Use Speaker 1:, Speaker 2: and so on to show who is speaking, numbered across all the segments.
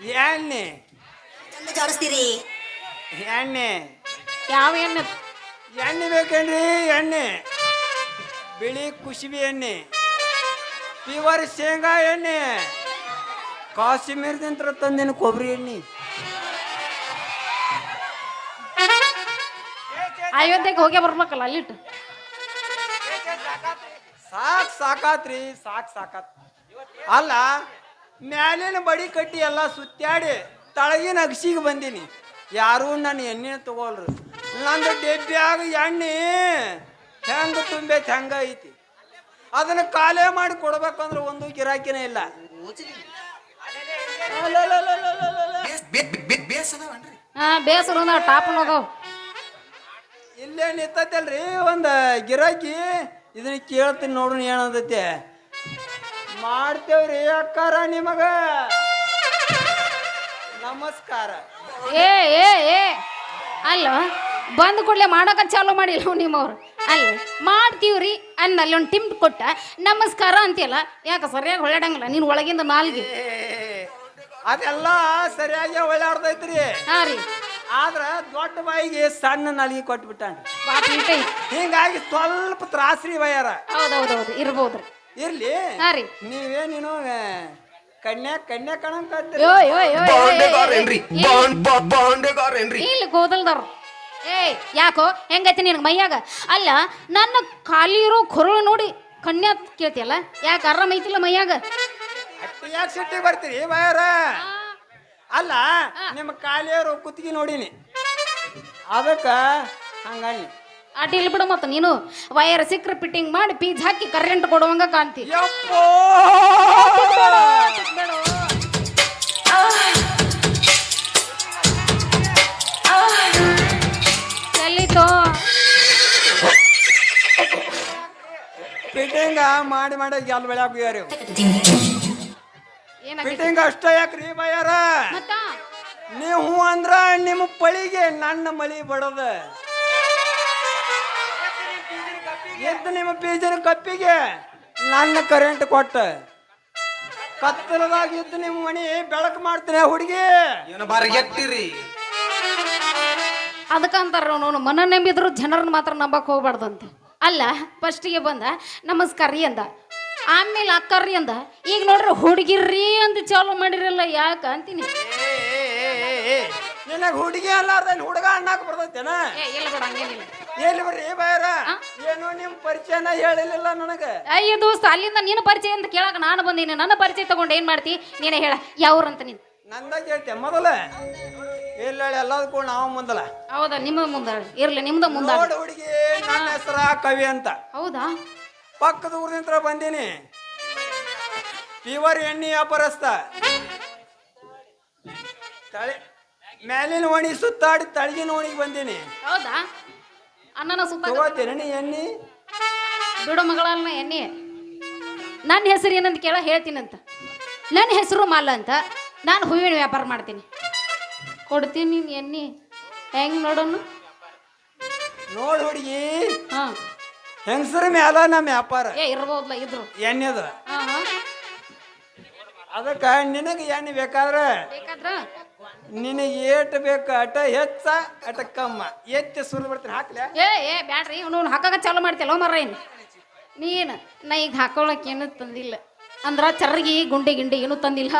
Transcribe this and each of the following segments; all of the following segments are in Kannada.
Speaker 1: ಎಣ್ಣೆ.
Speaker 2: ಚಂದ ಜಾಡಿಸ್ತೀರಿ?
Speaker 1: ಎಣ್ಣೆ.
Speaker 3: ಯಾವ ಎಣ್ಣೆ?
Speaker 1: ಎಣ್ಣೆ ಬೇಕೇನ್ರಿ? ಎಣ್ಣೆ. ಬಿಳಿ ಕುಸುಬಿ ಎಣ್ಣೆ. ಪಿವರ್ ಶೇಂಗಾ ಎಣ್ಣೆ. ಕಾಶ್ಮೀರದಿಂದ ತಂದಿನ ಕೊಬ್ಬರಿ ಎಣ್ಣೆ.
Speaker 3: ಅಯೋಧ್ಯೆಗೆ ಹೋಗಿ ಬರ್ಬೇಕಲ್ಲ ಅಲ್ಲಿಟ್ಟು.
Speaker 1: ಸಾಕ್ ಸಾಕಾತ್ರಿ ಸಾಕ್ ಸಾಕಾತ್. ಅಲ್ಲ ಮ್ಯಾಲಿನ ಬಡಿ ಕಟ್ಟಿ ಎಲ್ಲ ಸುತ್ತಾಡಿ ತಳಗಿನ ಅಗಸಿಗೆ ಬಂದೀನಿ. ಯಾರೂ ನನ್ನ ಎಣ್ಣೆ ತಗೋಲ್ರು. ನಂದು ಡೆಬ್ಬ್ಯಾಗ ಎಣ್ಣೆ ಹೆಂಗ ತುಂಬೈತಿ ಹೆಂಗ ಐತಿ. ಅದನ್ನ ಕಾಲೇ ಮಾಡಿ ಕೊಡ್ಬೇಕಂದ್ರೆ ಒಂದು ಗಿರಾಕಿನೇ ಇಲ್ಲ.
Speaker 3: ಬೇಸರ ಟಾಪ್
Speaker 1: ಇಲ್ಲೇ ನಿಂತೈತಲ್ರಿ ಒಂದು ಗಿರಾಕಿ ಇದನ್ನ ಕೇಳ್ತೀನಿ ನೋಡೋಣ ಏನಂದೈತೆ ಮಾಡ್ತೇವ್ರಿ ಅಕ್ಕಾರ ನಿಮಗ? ನಮಸ್ಕಾರ.
Speaker 3: ಏ ಏ ಏ ಅಲ್ಲ ಬಂದ ಕೂಡಲೇ ಮಾಡೋಕೆ ಚಾಲೂ ಮಾಡಿಲ್ಲ ನಿಮ್ಮವ್ರು? ಅಲ್ಲ ಮಾಡ್ತೀವ್ರಿ ಅಂದ ಅಲ್ಲಿ ಒಂದು ಟಿಮ್ ಕೊಟ್ಟ ನಮಸ್ಕಾರ ಅಂತೀಯಲ್ಲ ಯಾಕೆ ಸರಿಯಾಗಿ ಹೊಳ್ಳಾಡಂಗಿಲ್ಲ ನೀನು ಒಳಗಿಂದ ನಾಲ್ಗೆ
Speaker 1: ಅದೆಲ್ಲ ಸರಿಯಾಗಿ ಒಳ್ಳಾಡ್ದೈತ್ರಿ
Speaker 3: ಹಾಂ ರೀ.
Speaker 1: ಆದ್ರ ದೊಡ್ಡ ಬಾಯಿಗೆ ಸಣ್ಣ ನಾಲಿಗೆ ಕೊಟ್ಬಿಟ್ಟಾನ ಹಿಂಗಾಗಿ ಸ್ವಲ್ಪ ತ್ರಾಸ್ರಿ ಬಯ್ಯಾರ.
Speaker 3: ಹೌದೌದೌದು ಇರ್ಬೋದ್ರಿ.
Speaker 1: ಇರ್ಲಿ.
Speaker 3: ಹಾ ರೀ.
Speaker 1: ನೀವೇನೇನು ಕನ್ಯಾ ಕನ್ಯಾ ಕಣಂಕ
Speaker 3: ಯೋ ಓಯ್ ಯೋ ಯೋ, ಯೋ,
Speaker 4: ಬಾಂಡೆಗಾರೇನ್ರಿ. Bond bond ಬಾಂಡೆಗಾರೇನ್ರಿ?
Speaker 3: ಇಲ್ಲಿ ಗೋದಲ್ದಾರ ಏಯ್ ಯಾಕೋ? ಹೆಂಗೈತಿ ನಿನಗೆ ಮೈಯಾಗ? ಅಲ್ಲ ನನ್ನ ಖಾಲಿ ಇರೋ ಕೊರಳು ನೋಡಿ ಕನ್ಯಾ ಕೇಳ್ತಿಯಲ್ಲ? ಯಾಕೆ ಆರಾಮ ಐತಿಲ್ಲ ಮೈಯಾಗ?
Speaker 1: ಅಟ್ಟಿ ಯಾಕೆ ಸಿಟ್ಟಿಗೆ ಬರ್ತೀರಿ ಬಾಯಾರ ಅಲ್ಲ ನಿಮ್ಮ ಕಾಲಿಯವರು ಕುತ್ತಿಗೆ ನೋಡೀನಿ. ಅದಕ್ಕ ಹಂಗಣ್ಣಿ
Speaker 3: ಇಲ್ಲಿ ಬಿಡು ಮತ್ತೆ ನೀನು ವೈರ್ ಸಿಕ್ಕ್ರೆ ಫಿಟ್ಟಿಂಗ್ ಮಾಡಿ ಪೀಜ್ ಹಾಕಿ ಕರೆಂಟ್ ಕೊಡುವಂಗ ಕಾಣ್ತಿ. ಎಲ್ಲಿತ್ತು
Speaker 1: ಫಿಟ್ಟಿಂಗ್ ಮಾಡಿ ಮಾಡಿ ಎಲ್ ಬೆಳೆ
Speaker 3: ಏನಾಗೈತಿ?
Speaker 1: ಫಿಟ್ಟಿಂಗ್ ಅಷ್ಟ ಯಾಕ್ರಿ ಬಯ್ಯಾರ
Speaker 3: ಮತ್ತ?
Speaker 1: ನೀವು ಅಂದ್ರ ನಿಮ್ಮ ಪಳಿಗೆ ನನ್ನ ಮಳಿ ಬಡದ. ಎದ್ದು ನಿಮ್ಮ ಬೀಜನ ಕಪ್ಪಿಗೆ ನನ್ನ ಕರೆಂಟ್ ಕೊಟ್ಟ. ಕತ್ತಲದಾಗ ಇದ್ದು ನಿಮ್ಮ ಮನಿ ಬೆಳಕು ಮಾಡ್ತೀನಿ ಹುಡುಗಿ.
Speaker 4: ಏನು ಬಾರಿ ಎತ್ತಿರಿ
Speaker 3: ಅದಕ್ಕಂತಾರ ನೋನು ಮನ ನಂಬಿದ್ರು ಜನರನ್ನ ಮಾತ್ರ ನಂಬಕ್ ಹೋಗ್ಬಾರ್ದಂತೆ. ಅಲ್ಲ ಫಸ್ಟಿಗೆ ಬಂದ ನಮಸ್ಕಾರ ರೀ ಅಂದ. ಆಮೇಲೆ ಅಕ್ಕರ್ರಿ ಅಂದ. ಈಗ ನೋಡ್ರಿ ಹುಡುಗಿರ್ರಿ ಅಂತ ಚಾಲು ಮಾಡಿರಲ್ಲ ಯಾಕ ಅಂತೀನಿ?
Speaker 1: ನಿನಗೆ ಹುಡುಗಿ ಅಲ್ಲ ಹುಡುಗ ಅಣ್ಣಾಕ ಬರ್ತೈತೇನ?
Speaker 3: ಏ ಇಲ್ಲ ಬಿಡ ಹಂಗೇನಿಲ್ಲ.
Speaker 1: ಎಲ್ಲಿ ಬರ್ರಿ ಬಯ್ಯಾರ ಏನು ನಿಮ್ಮ ಪರಿಚಯನ ಹೇಳಿಲ್ಲ ನನಗೆ.
Speaker 3: ಅಯ್ಯ ದೋಸ್ತ ಅಲ್ಲಿಂದ ನೀನು ಪರಿಚಯ ಅಂತ ಕೇಳಕ್ ನಾನು ಬಂದೀನಿ. ನನ್ನ ಪರಿಚಯ ತಗೊಂಡು ಏನ್ ಮಾಡ್ತಿ? ನೀನೇ ಹೇಳ. ಯಾವ್ರಂತ ನೀನು?
Speaker 1: ನಂದ ಕೇಳ್ತೆ ಮೊದಲ. ಇಲ್ಲ ಎಲ್ಲದಕ್ಕೂ ನಾವು ಮುಂದಲ.
Speaker 3: ಹೌದಾ ನಿಮ್ಮ ಮುಂದ ಇರ್ಲಿ ನಿಮ್ದ ಮುಂದ
Speaker 1: ನೋಡು ಹುಡುಗಿ ನನ್ನ ಹೆಸರ ಕವಿ ಅಂತ.
Speaker 3: ಹೌದಾ?
Speaker 1: ಪಕ್ಕದ ಊರಿನಿಂದ ಬಂದೀನಿ. ಪ್ಯೂರ್ ಎಣ್ಣೆ ವ್ಯಾಪಾರಸ್ಥ. ತಳಿ ಮ್ಯಾಲಿನ ಓಣಿ ಸುತ್ತಾಡಿ ತಳಗಿನ ಓಣಿಗೆ ಬಂದೀನಿ.
Speaker 3: ಹೌದಾ? ಅಣ್ಣನ ಸುತ್ತ
Speaker 1: ನೀ ಮಗಳ
Speaker 3: ಬಿಡು ಮಗಳನ್ನ ಎಣ್ಣೆ ನನ್ನ ಹೆಸರು ಏನಂತ ಕೇಳ ಹೇಳ್ತೀನಂತ. ನನ್ನ ಹೆಸರು ಮಾಲ ಅಂತ. ನಾನು ಹೂವಿನ ವ್ಯಾಪಾರ ಮಾಡ್ತೀನಿ. ಕೊಡ್ತೀನಿ ನೀನು ಎಣ್ಣೆ ಹೆಂಗ್ ನೋಡೋನು
Speaker 1: ನೋಡ್ ಹುಡುಗಿ.
Speaker 3: ಹಾಂ.
Speaker 1: ಹೆಂಗಸರ ಮ್ಯಾಲ ನಮ್ಮ ವ್ಯಾಪಾರ.
Speaker 3: ಏ ಇರ್ಬೋದ್ಲ ಇದ್ರು.
Speaker 1: ಎಣ್ಣೆದ
Speaker 3: ಹಾಂ ಹಾಂ.
Speaker 1: ಅದಕ್ಕೆ ನಿನಗೆ ಎಣ್ಣೆ ಬೇಕಾದ್ರೆ?
Speaker 3: ಬೇಕಾದ್ರ?
Speaker 1: ನಿನಗೆ ಏಟ್ ಬೇಕು ಅಟ ಹೆಚ್ಚ ಅಟ ಕಮ್ಮ. ಎತ್ತಿ ಸುರಿದು ಬರ್ತೀನಿ ಹಾಕ್ಲ?
Speaker 3: ಏ ಏ ಬ್ಯಾಡ್ರಿ ಇವನು ಹಾಕಾಗ ಚಾಲು ಮಾಡ್ತಿಲ್ಲ ಮರ ಏನು ನೀನು. ನಾ ಈಗ ಹಾಕೊಳಕ್ಕೆ ಏನು ತಂದಿಲ್ಲ. ಅಂದ್ರ ಚರ್ಗಿ ಗುಂಡಿ ಗಿಂಡಿ ಏನು ತಂದಿಲ್ಲ.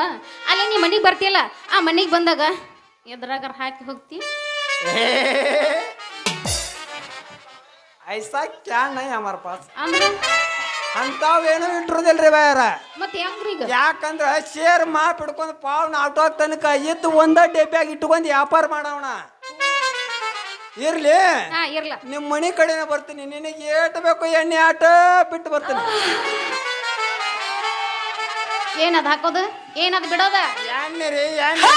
Speaker 3: ಅಲ್ಲಿ ನೀ ಮನೆಗೆ ಬರ್ತೀಯಲ್ಲ ಆ ಮನೆಗೆ ಬಂದಾಗ ಎದ್ರಾಗಾರ ಹಾಕಿ ಹೋಗ್ತಿ.
Speaker 1: ಐಸಾ ಕ್ಯಾ ಅಮರ್ ಪಾಸ್?
Speaker 3: ಅಂದ್ರೆ
Speaker 1: ಅಂತಾವೇನು ಇಟ್ಟಿರೋದಿಲ್ರಿ ಬಾಯಾರ
Speaker 3: ಮತ್ತೆ ಹೆಂಗ್ರಿ ಈಗ?
Speaker 1: ಯಾಕಂದ್ರೆ ಶೇರ್ ಮಾಪ್ ಹಿಡ್ಕೊಂಡು ಪಾವ್ ನಾಟೋ ತನಕ ಇದ್ದು ಒಂದ ಡಬ್ಬ್ಯಾಗ ಇಟ್ಕೊಂಡು ವ್ಯಾಪಾರ ಮಾಡವಣ ಇರ್ಲಿ.
Speaker 3: ಹಾ ಇರ್ಲ.
Speaker 1: ನಿಮ್ಮ ಮನಿ ಕಡೆನೇ ಬರ್ತೀನಿ. ನಿನಗೆ ಏಟ್ ಬೇಕು ಎಣ್ಣೆ ಆಟ ಬಿಟ್ಟು ಬರ್ತೀನಿ.
Speaker 3: ಏನದು ಹಾಕೋದು? ಏನದು ಬಿಡೋದ?
Speaker 1: ಎಣ್ಣೆ ರೀ ಎಣ್ಣೆ.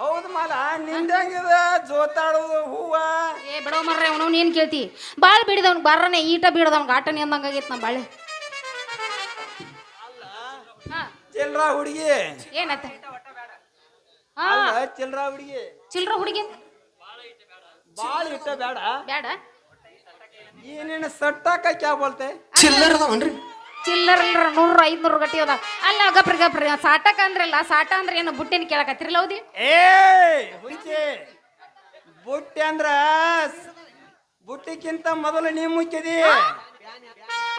Speaker 1: ಹೌದು ಮಾಲ ನಿಂದಂಗಿದ ಜೋತಾಡೋದು ಹೂವ.
Speaker 3: ಏ ಬಿಡೋ ಮರ್ರೆ ಅವನು ಏನು ಕೇಳ್ತಿ? ಭಾಳ ಬಿಡಿದವ್ನು ಬರ್ರನೇ ಈಟ ಬಿಡದವ್ನಿಗೆ ಆಟನೇ ಅಂದಂಗಾಗೈತೆ ನಮ್ಮ ಬಾಳೆ. ಹಾ.
Speaker 1: ಚಿಲ್ರ ಹುಡುಗಿ.
Speaker 3: ಏನತ್ತ?
Speaker 1: ಚಿಲ್ರ ಹುಡುಗಿ.
Speaker 3: ಚಿಲ್ರ ಹುಡುಗಿ
Speaker 1: ಬಾಳ ಇಟ್ಟ ಬೇಡ
Speaker 3: ಬೇಡ
Speaker 1: ಏನೇನು ಸಟ್ಟಾಕ ಕ್ಯಾ ಬೋಲ್ತೆ?
Speaker 4: ಚಿಲ್ಲರ್ ಅದಾವನ್ರಿ?
Speaker 3: ಚಿಲ್ಲರ್ ಇಲ್ಲರ ನೂರು ಐದ್ನೂರು ಗಟ್ಟಿ ಅದ ಅಲ್ಲ ಗಪ್ರಿ ಗಪ್ರಿ ಸಾಟಕ ಅಂದ್ರಲ್ಲ ಸಾಟ ಅಂದ್ರೆ ಏನು? ಬುಟ್ಟಿನ ಕೇಳಕತ್ತಿರಲ್ಲ ಹೌದಿ
Speaker 1: ಏ ಹುಚ್ಚಿ. ಬುಟ್ಟಿ ಅಂದ್ರ ಬುಟ್ಟಿಕ್ಕಿಂತ ಮೊದಲು ನೀ ಮುಚ್ಚಿದಿ.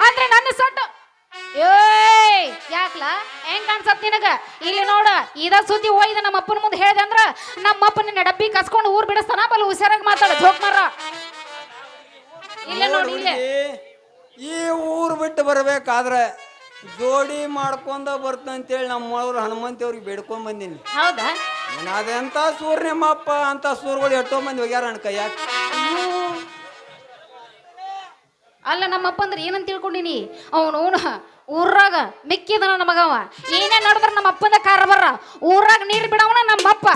Speaker 3: ಅಂದ್ರೆ ನನ್ನ ಸೊಟ್ಟು. ಏಯ್ ಯಾಕ್ಲ? ಹೆಂಗ್ ಕಾಣ್ಸತ್ ನಿನಗ? ಇಲ್ಲಿ ನೋಡ ಇದ ಸುದ್ದಿ ಹೋಯ್ದ ನಮ್ಮ ಅಪ್ಪನ ಮುಂದೆ ಹೇಳ್ದೆ ಅಂದ್ರ ನಮ್ಮ ಅಪ್ಪ ನಿನ್ನ ಡಬ್ಬಿ ಕಸ್ಕೊಂಡು ಊರ್ ಬಿಡಿಸ್ತಾನ ಬಲ್ ಹುಷಾರಾಗಿ ಮಾತಾಡ ಜೋಕ್ ಮಾರ. ಇಲ್ಲ ನೋಡಿ ಇಲ್ಲೇ.
Speaker 1: ಈ ಊರು ಬಿಟ್ಟು ಬರಬೇಕಾದ್ರೆ ಜೋಡಿ ಮಾಡ್ಕೊಂಡ ಬರ್ತಂತೇಳಿ ನಮ್ಮವ್ರು ಹನುಮಂತಿಯವ್ರಿಗೆ ಬೇಡ್ಕೊಂಡ್ ಬಂದೀನಿ.
Speaker 3: ಹೌದಾ?
Speaker 1: ಅದೆಂತ ಸೂರ್ ನಿಮ್ಮಪ್ಪ ಅಂತ ಸೂರ್ಗಳು ಎಷ್ಟೋ ಮಂದಿ ಹೋಗ್ಯಾರ ಅಣ್ಣ ಕೈಯಾಗ.
Speaker 3: ಅಯ್ಯೋ. ಅಲ್ಲ ನಮ್ಮಪ್ಪ ಅಂದ್ರೆ ಏನಂತ ತಿಳ್ಕೊಂಡಿನಿ? ಅವನು ಅವನು ಊರಾಗ ಮಿಕ್ಕಿದನ ನಮಗವ ಏನೇ ನಡೆದ್ರ ನಮ್ಮ ಅಪ್ಪನ ಕಾರ ಬರ್ರ. ಊರಾಗ ನೀರು ಬಿಡವನ ನಮ್ಮಪ್ಪ.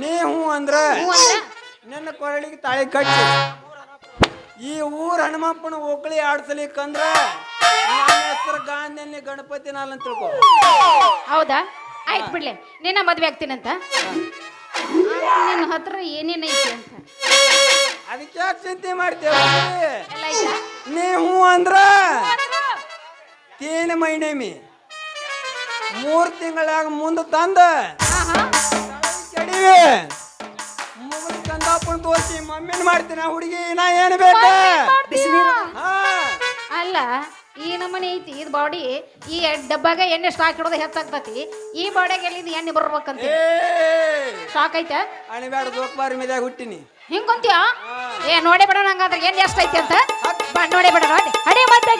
Speaker 1: ನೀ ಹ್ಞೂ ಅಂದ್ರೆ
Speaker 3: ಹ್ಞೂ ಅಂದ್ರ?
Speaker 1: ನಿನ್ನ ಕೊರಳಿಗೆ ತಾಳಿ ಕಟ್ಟಿ. ಈ ಊರ್ ಹನುಮಪ್ಪನ ಓಕಳಿ ಆಡ್ಸಲಿಕ್ಕಂದ್ರ ನನ್ನ ಹೆಸರು ಗಾಂಧಿ ಗಣಪತಿ ನಾಲ್ ಅಂತ ತಿಳ್ಕೊ.
Speaker 3: ಹೌದಾ? ಆಯ್ತು ಬಿಡ್ಲೆ. ನಿನ್ನ ಮದ್ವೆ ಆಗ್ತೀನಂತ? ನಿನ್ನ ಹತ್ರ ಏನೇನು ಐತಿ ಅಂತ.
Speaker 1: ಅದಕ್ಕೆ ಯಾಕೆ ಚಿಂತೆ ಮಾಡ್ತೇವ
Speaker 3: ಎಲ್ಲ ಆಯ್ತಾ?
Speaker 1: ನೀ ಹ್ಞೂ ಅಂದ್ರ ತೀನ್ ಮೈನೇಮಿ. ಮೂರ್ ತಿಂಗಳಾಗ ಮುಂದೆ ತಂದ.
Speaker 3: ಆಹಾ. ಹಾ
Speaker 1: ಕೆಡಿವಿ. ತೋರಿಸಿ ಮಮ್ಮಿನ ಮಾಡ್ತೀನಿ ಹುಡುಗಿ ನಾ ಏನು ಬೇಕು? ಹಾ.
Speaker 3: ಅಲ್ಲ ಈ ನಮನಿ ಐತಿ ಇದು ಬಾಡಿ ಈ ಡಬ್ಬಾಗ ಎಣ್ಣೆ ಸ್ಟಾಕ್ ಇಡೋದು ಹೆಚ್ಚಾಗ್ತತಿ. ಈ ಬಾಡಿಯಾಗ ಎಲ್ಲಿಂದ ಎಣ್ಣೆ ಬರ್ಬೇಕಂತ? ಸ್ಟಾಕ್ ಐತೆ?
Speaker 1: ಅಣಿಬ್ಯಾಡ ಜೋಕ್ಬಾರಿ ಮೆದ್ಯಾಗ ಹುಟ್ಟಿನಿ.
Speaker 3: ಹಿಂಗಂತ್ಯ? ಏ ನೋಡೇ ಬಿಡೋಣ ಹಂಗಾದ್ರೆ ಎಣ್ಣೆ ಎಷ್ಟೈತಿ ಅಂತ? ಬಾ ನೋಡೇ ನೋಡಿ. ಅಡಿ ಮತ್ತೆ.